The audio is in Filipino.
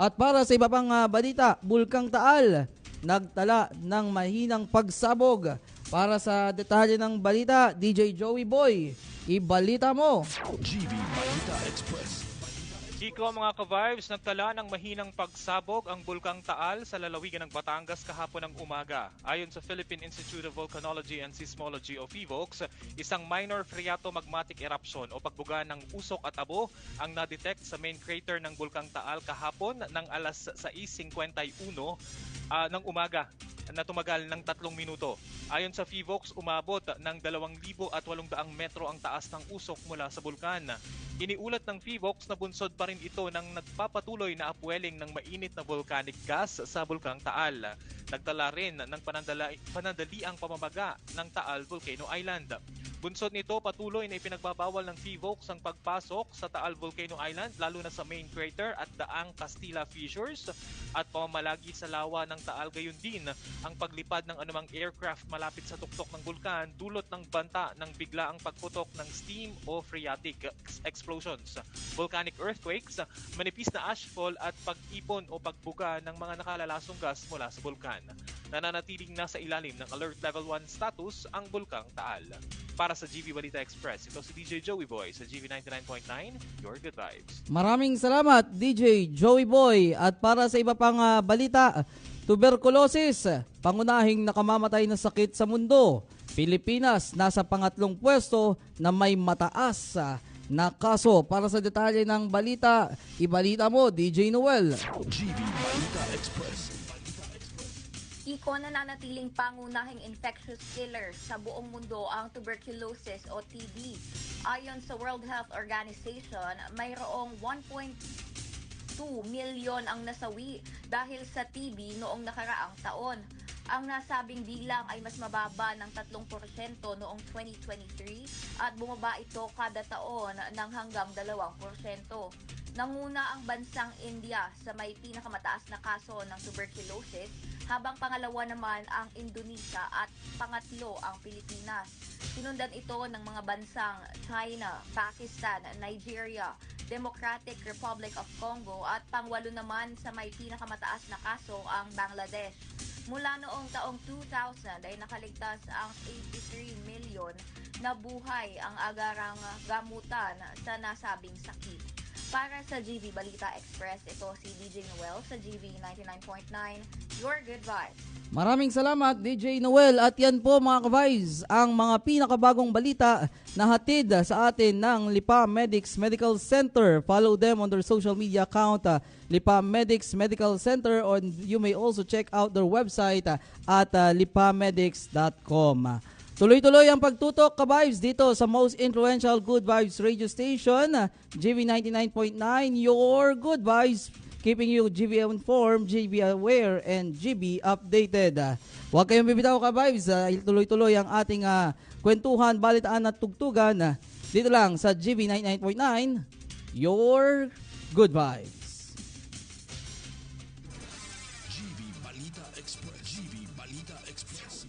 At para sa iba pang ah, balita, Bulkang Taal nagtala ng mahinang pagsabog. Para sa detalye ng balita, DJ Joey Boy, ibalita mo. GB Balita Express. Kiko mga ka-vibes, nagtala ng mahinang pagsabog ang Bulkang Taal sa lalawigan ng Batangas kahapon ng umaga. Ayon sa Philippine Institute of Volcanology and Seismology o PHIVOLCS, isang minor phreatomagmatic eruption o pagbuga ng usok at abo ang na-detect sa main crater ng Bulkang Taal kahapon ng alas 6.51 ah, ng umaga na tumagal ng tatlong minuto. Ayon sa PHIVOLCS, umabot ng 2,800 metro ang taas ng usok mula sa bulkan. Iniulat ng PHIVOLCS na bunsod pa rin ito ng nagpapatuloy na upwelling ng mainit na volcanic gas sa Bulkang Taal. Nagtala rin ng panandala, panandaliang pamamaga ng Taal Volcano Island. Bunsod nito, patuloy na ipinagbabawal ng PHIVOLCS ang pagpasok sa Taal Volcano Island lalo na sa main crater at daang Castilla Fissures at pamamalagi sa lawa ng Taal gayon din ang paglipad ng anumang aircraft malapit sa tuktok ng bulkan dulot ng banta ng biglaang pagputok ng steam o phreatic explosions, volcanic earthquakes, manipis na ashfall at pag-ipon o pagbuga ng mga nakalalasong gas mula sa bulkan. Nananatiling nasa ilalim ng Alert Level 1 status ang Bulkang Taal. Para sa GV Balita Express, ito si DJ Joey Boy sa GV 99.9, Your Good Vibes. Maraming salamat DJ Joey Boy at para sa iba pang ah, balita, tuberculosis, pangunahing nakamamatay na sakit sa mundo. Pilipinas nasa pangatlong pwesto na may mataas ah, na kaso. Para sa detalye ng balita, ibalita mo DJ Noel. GB Balita Express. Iko nananatiling pangunahing infectious killer sa buong mundo ang tuberculosis o TB. Ayon sa World Health Organization, mayroong 1.2 milyon ang nasawi dahil sa TB noong nakaraang taon. Ang nasabing bilang ay mas mababa ng 3% noong 2023 at bumaba ito kada taon ng hanggang 2%. Nanguna ang bansang India sa may pinakamataas na kaso ng tuberculosis habang pangalawa naman ang Indonesia at pangatlo ang Pilipinas. Sinundan ito ng mga bansang China, Pakistan, Nigeria, Democratic Republic of Congo at pangwalo naman sa may pinakamataas na kaso ang Bangladesh. Mula noong taong 2000 ay nakaligtas ang 83 milyon na buhay ang agarang gamutan sa nasabing sakit. Para sa GV Balita Express, ito si DJ Noel sa GV 99.9, Your Good Vibes. Maraming salamat DJ Noel at yan po mga kabays ang mga pinakabagong balita na hatid sa atin ng Lipa Medics Medical Center. Follow them on their social media account uh, Lipa Medics Medical Center or you may also check out their website uh, at uh, lipamedics.com. Tuloy-tuloy ang pagtutok ka-vibes dito sa most influential Good Vibes radio station, GV 99.9, your Good Vibes keeping you GB informed, GB aware, and GB updated. Huwag kayong bibitaw ka vibes, uh, tuloy-tuloy ang ating uh, kwentuhan, balitaan at tugtugan uh, dito lang sa GB 99.9, your good vibes. GB Balita Express. GB Balita Express.